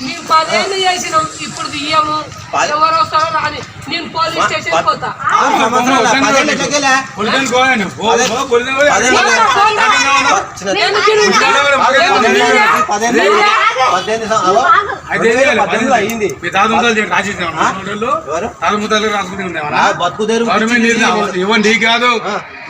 నీకు పదేళ్ళు చేసినాం ఇప్పుడు ఎవరు వస్తారో రాని నేను పోలీస్ స్టేషన్ పోతా. బతుకుదేరు. ఇవ్వండి కాదు.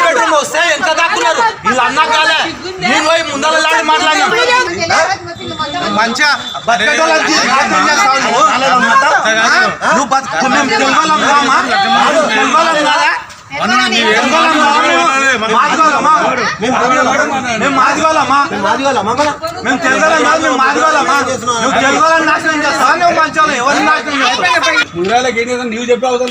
బెడ్రూమ్ వస్తే ఎంత దాక్కున్నారు వీళ్ళు అన్నా కాలే నేను పోయి ముందర లాంటి మంచిగా బతకగలని తీసి నాశనం చేస్తావు నువ్వు. ఆ? నువ్వు బతుకు మేము మన? మేము తెలుగులం కాదు, మేము మాదిగోళ్ళమా? నువ్వు తెలుగులను నాశనం చేస్తావా? నువ్వు మంచోళ్ళం. ఎవరిని నాశనం చేస్తావు? చెప్పే అవసరం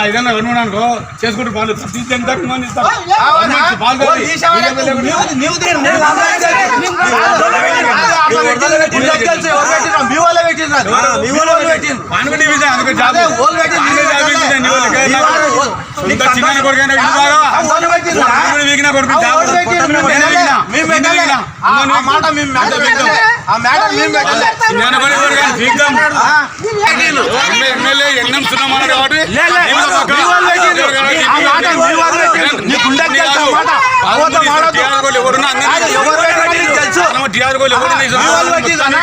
ఐదన్నా పదేళ్ళు చేసినావు, అనుకో, పాలు తీసి ఎంత జాబ్ చిన్న కొడుకు మాట మేము మాట పెట్టలే. ఆ మాట మేము ఎమ్మెల్యే ఎన్నం కాబట్టి ఎవరు తెలుసు. టీఆర్ గోలు ఎవరు మీ వాళ్ళు పెట్టిండ్రు అన్న.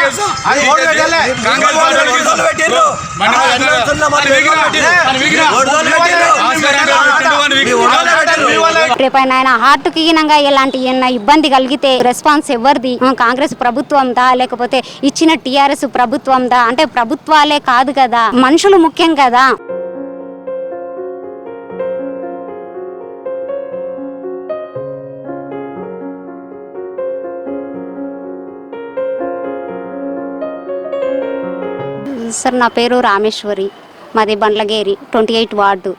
అది ఓళ్ళు పెట్టలే. కాంగ్రెస్ మీ వాళ్ళు పార్టీకి ఓళ్ళు పెట్టిండ్రు. మన ఆ, వాళ్ళు అన్నం తిన్న మాట అది వీకినా. పెట్టిండ్రు. అది వీకినా. ఓళ్ళు పెట్టిండ్రు. ఆస్కార్ అంటే పెట్టిండు అని వీకినా. మీ వాళ్ళే పెట్టిండ్రు. మీ వాళ్ళే రేపు ఆయన హార్ట్కి గినంగా ఎలాంటి ఏమైనా ఇబ్బంది కలిగితే రెస్పాన్స్ ఎవరిది కాంగ్రెస్ ప్రభుత్వందా లేకపోతే ఇచ్చిన టీఆర్ఎస్ ప్రభుత్వందా అంటే ప్రభుత్వాలే కాదు కదా మనుషులు ముఖ్యం కదా సార్ నా పేరు రామేశ్వరి. మాది బండ్లగేరి ట్వంటీ ఎయిట్ వార్డు.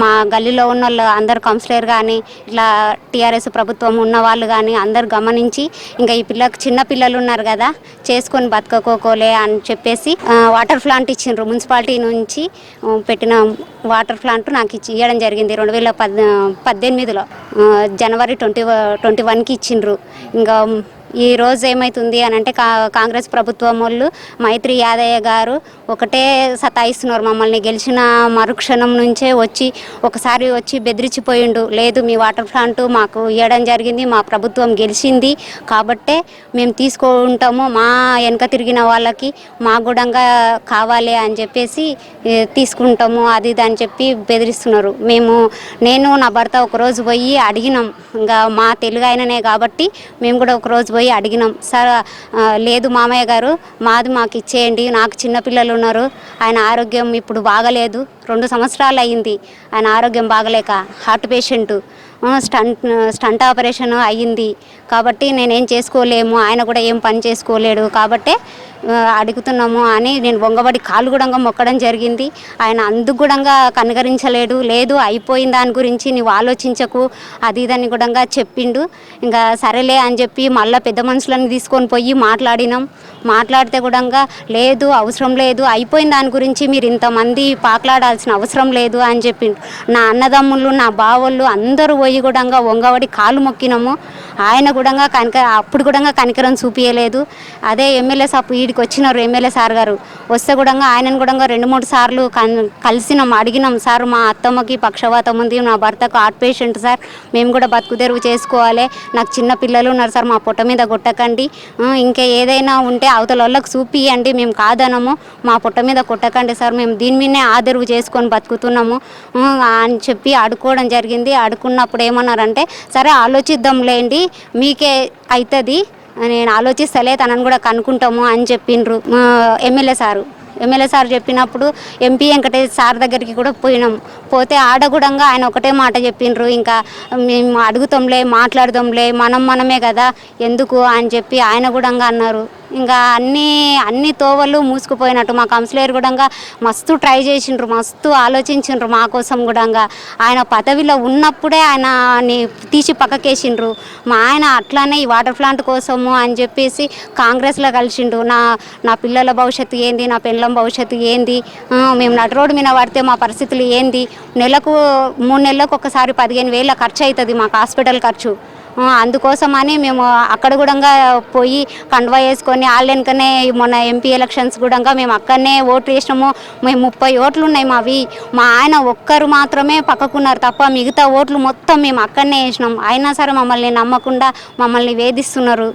మా గల్లీలో ఉన్న వాళ్ళు అందరు కౌన్సిలర్ కానీ ఇట్లా టీఆర్ఎస్ ప్రభుత్వం ఉన్న వాళ్ళు కానీ అందరు గమనించి ఇంకా ఈ పిల్లకి చిన్న పిల్లలు ఉన్నారు కదా చేసుకొని బతకకోకోలే అని చెప్పేసి వాటర్ ప్లాంట్ ఇచ్చిండ్రు. మున్సిపాలిటీ నుంచి పెట్టిన వాటర్ ప్లాంట్ నాకు ఇచ్చి ఇవ్వడం జరిగింది. రెండు వేల పద్ పద్దెనిమిదిలో జనవరి ట్వంటీ ట్వంటీ వన్కి ఇచ్చిండ్రు. ఇంకా ఈ రోజు ఏమవుతుంది అని అంటే కా కాంగ్రెస్ ప్రభుత్వం వాళ్ళు మైత్రి యాదయ్య గారు ఒకటే సతాయిస్తున్నారు మమ్మల్ని. గెలిచిన మరుక్షణం నుంచే వచ్చి ఒకసారి వచ్చి బెదిరించిపోయిండు. లేదు మీ వాటర్ ప్లాంట్ మాకు ఇవ్వడం జరిగింది మా ప్రభుత్వం గెలిచింది. కాబట్టే మేము తీసుకుంటాము మా వెనక తిరిగిన వాళ్ళకి మా గుడంగా కావాలి అని చెప్పేసి తీసుకుంటాము అది ఇది అని చెప్పి బెదిరిస్తున్నారు. మేము నేను నా భర్త ఒకరోజు పోయి అడిగినాం. ఇంకా మా తెలుగు ఆయననే కాబట్టి మేము కూడా ఒకరోజు పోయి అడిగినాం సార్ లేదు మామయ్య గారు మాది మాకు ఇచ్చేయండి నాకు చిన్నపిల్లలు ఉన్నారు ఆయన ఆరోగ్యం ఇప్పుడు బాగలేదు రెండు సంవత్సరాలు అయ్యింది ఆయన ఆరోగ్యం బాగలేక heart patient stent stent operation అయ్యింది. కాబట్టి నేనేం చేసుకోలేము ఆయన కూడా ఏం పని చేసుకోలేడు. కాబట్టే అడుగుతున్నాము అని నేను బొంగబడి కాలు కూడా మొక్కడం జరిగింది. ఆయన అందుకు కూడా కనుగరించలేడు. లేదు అయిపోయిన దాని గురించి నువ్వు ఆలోచించకు అది ఇదని కూడా చెప్పిండు. ఇంకా సరేలే అని చెప్పి మళ్ళీ పెద్ద మనుషులను తీసుకొని పోయి మాట్లాడినాం. మాట్లాడితే కూడా లేదు అవసరం లేదు అయిపోయిన దాని గురించి మీరు ఇంతమంది పాకలాడాల్సిన అవసరం లేదు అని చెప్పిండు. నా అన్నదమ్ములు నా బావోళ్ళు అందరూ పోయి కూడా వంగవడి కాలు మొక్కినాము. ఆయన కూడా కనిక అప్పుడు కూడా కనికరం చూపించలేదు అదే ఎమ్మెల్యే సార్ వీడికి వచ్చినారు ఎమ్మెల్యే సార్ గారు. వస్తే కూడా ఆయనను కూడా రెండు మూడు సార్లు కన్- కలిసినాం అడిగినాం. సార్ మా అత్తమ్మకి పక్షవాతం ఉంది నా భర్తకు హార్ట్ పేషెంట్ సార్. మేము కూడా బతుకు తెరువు చేసుకోవాలి. నాకు చిన్న పిల్లలు ఉన్నారు సార్ మా పొట్ట మీద కొట్టకండి. ఇంకా ఏదైనా ఉంటే అవతల వాళ్ళకి చూపియండి మేము కాదనము మా పుట్ట మీద కొట్టకండి సార్ మేము దీని మీదనే ఆదరువు చేసుకొని బతుకుతున్నాము. అని చెప్పి అడుకోవడం జరిగింది. అడుకున్నప్పుడు ఏమన్నారంటే సరే ఆలోచిద్దాంలేండి మీకే అవుతుంది నేను ఆలోచిస్తలే తనని కూడా కనుక్కుంటాము అని చెప్పిండ్రు ఎమ్మెల్యే సారు. ఎమ్మెల్యే సార్ చెప్పినప్పుడు ఎంపీ వెంకటేష్ సార్ దగ్గరికి కూడా పోయినాం. పోతే ఆడ కూడా ఆయన ఒకటే మాట చెప్పిండ్రు. ఇంకా మేము అడుగుతాంలే మాట్లాడదాంలే మనం మనమే కదా ఎందుకు అని చెప్పి ఆయన కూడా అన్నారు. ఇంకా అన్ని అన్ని తోవలు మూసుకుపోయినట్టు మా కౌన్సిలర్ కూడా మస్తు ట్రై చేసిండ్రు మస్తు ఆలోచించిండ్రు మా కోసం కూడా ఆయన పదవిలో ఉన్నప్పుడే ఆయనని తీసి పక్కకేసిండ్రు. మా ఆయన అట్లానే ఈ వాటర్ ప్లాంట్ కోసము అని చెప్పేసి కాంగ్రెస్లో కలిసిండు. నా నా పిల్లల భవిష్యత్తు ఏంది నా పిల్లల భవిష్యత్తు ఏంది? మేము నటు రోడ్డు మీద పడితే మా పరిస్థితులు ఏంది? నెలకు మూడు నెలలకు ఒకసారి పదిహేను వేల ఖర్చు అవుతుంది మాకు హాస్పిటల్ ఖర్చు. అందుకోసమని మేము అక్కడ కూడా పోయి కండువా వేసుకొని వాళ్ళెనుకనే మొన్న ఎంపీ ఎలక్షన్స్ కూడా మేము అక్కడనే ఓట్లు వేసినాము. మేము ముప్పై ఓట్లు ఉన్నాయి మావి. మా ఆయన ఒక్కరు మాత్రమే పక్కకున్నారు తప్ప మిగతా ఓట్లు మొత్తం మేము అక్కడనే వేసినాం. అయినా సరే మమ్మల్ని నమ్మకుండా మమ్మల్ని వేధిస్తున్నారు.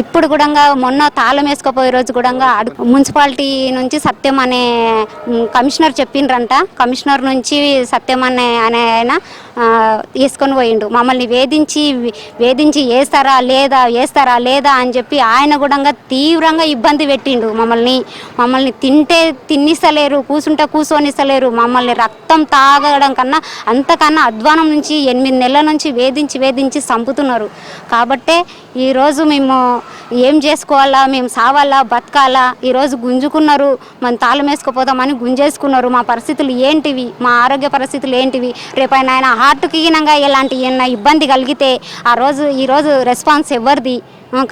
ఇప్పుడు కూడా మొన్న తాళం వేసుకోపోయే రోజు కూడా మున్సిపాలిటీ నుంచి సత్యం అనే కమిషనర్ చెప్పిండ్రంట. కమిషనర్ నుంచి సత్యం అనే అనే ఆయన తీసుకొని పోయిండు. మమ్మల్ని వేధించి వేధించి వేస్తారా లేదా వేస్తారా లేదా అని చెప్పి ఆయన కూడా తీవ్రంగా ఇబ్బంది పెట్టిండు మమ్మల్ని. మమ్మల్ని తింటే తిన్నిస్తలేరు కూసుంటే కూర్చొనిస్తలేరు మమ్మల్ని రక్తం తాగడం కన్నా అంతకన్నా అధ్వానం నుంచి ఎనిమిది నెలల నుంచి వేధించి వేధించి చంపుతున్నారు. కాబట్టే ఈరోజు మేము ఏం చేసుకోవాలా మేము సావాలా బతకాలా ఈరోజు గుంజుకున్నారు మనం తాళం వేసుకుపోదామని గుంజేసుకున్నారు. మా పరిస్థితులు ఏంటివి? మా ఆరోగ్య పరిస్థితులు ఏంటివి? రేపు ఆయన హార్ట్కి గినంగా ఏమైనా ఇబ్బంది కలిగితే ఆ రోజు ఈరోజు రెస్పాన్స్ ఎవరిది?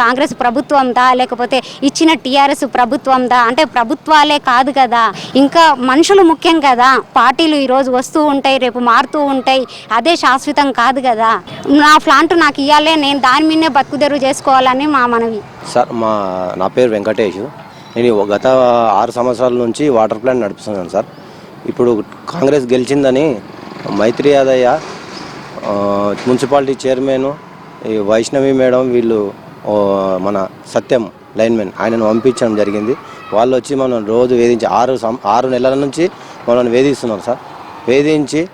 కాంగ్రెస్ ప్రభుత్వందా లేకపోతే ఇచ్చిన టీఆర్ఎస్ ప్రభుత్వందా? అంటే ప్రభుత్వాలే కాదు కదా. ఇంకా మనుషులు ముఖ్యం కదా. పార్టీలు ఈరోజు వస్తూ ఉంటాయి రేపు మారుతూ ఉంటాయి. అదే శాశ్వతం కాదు కదా. నా ప్లాంట్ నాకు ఇవ్వాలే నేను దాని మీదనే బతుకుదెరువు చేసుకోవాలని మా మనవి. సార్ మా నా పేరు వెంకటేష్. నేను గత ఆరు సంవత్సరాల నుంచి వాటర్ ప్లాంట్ నడుపుతున్నాను సార్. ఇప్పుడు కాంగ్రెస్ గెలిచిందని మైత్రి యాదయ్య మున్సిపాలిటీ చైర్మన్ ఈ వైష్ణవి మేడం వీళ్ళు మన సత్యం లైన్మెన్ ఆయనను పంపించడం జరిగింది. వాళ్ళు వచ్చి మనం రోజు వేధించి ఆరు సం ఆరు నెలల నుంచి మనల్ని వేధిస్తున్నారు సార్. వేధించి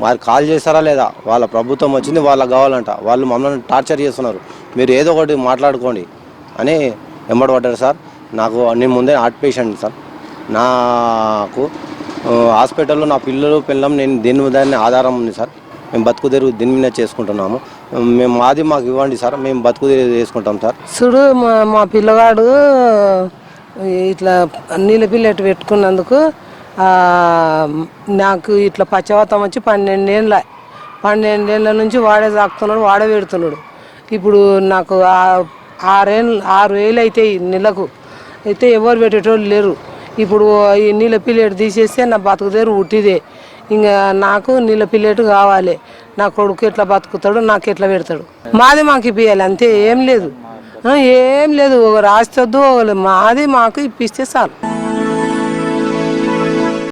వారు కాల్ చేస్తారా లేదా? వాళ్ళ ప్రభుత్వం వచ్చింది వాళ్ళకి కావాలంట. వాళ్ళు మమ్మల్ని టార్చర్ చేస్తున్నారు. మీరు ఏదో ఒకటి మాట్లాడుకోండి అని వెంబడబడ్డారు సార్. నాకు నేను ముందే హార్ట్ పేషెంట్ సార్. నాకు హాస్పిటల్లో నా పిల్లలు పిల్లం నేను దీని దాన్ని ఆధారం ఉంది సార్. మేము బతుకు తెరువు దీని మీద చేసుకుంటున్నాము. మేము మాది మాకు ఇవ్వండి సార్ మేము బతుకు తెరువు చేసుకుంటాం సార్. చూడు మా మా పిల్లగాడు ఇట్లా నీళ్ళ పిల్లటి పెట్టుకున్నందుకు నాకు ఇట్లా పచ్చవాతం వచ్చి పన్నెండేళ్ళ పన్నెండేళ్ళ నుంచి వాడే తాకుతున్నాడు వాడే పెడుతున్నాడు. ఇప్పుడు నాకు ఆరేళ్ళు ఆరు వేలు అవుతాయి నెలకు. అయితే ఎవరు పెట్టేటోళ్ళు లేరు. ఇప్పుడు ఈ నీళ్ళ పిల్లెట్ తీసేస్తే నా బతుకుదేరు ఉట్టిదే. ఇంకా నాకు నీళ్ళ పిల్లెట్ కావాలి. నా కొడుకు ఎట్లా బతుకుతాడు నాకు ఎట్లా పెడతాడు? మాది మాకు ఇప్పియాలి అంతే ఏం లేదు. ఏం లేదు ఒక రాసి వద్దు ఒకరు మాది మాకు ఇప్పిస్తే చాలు.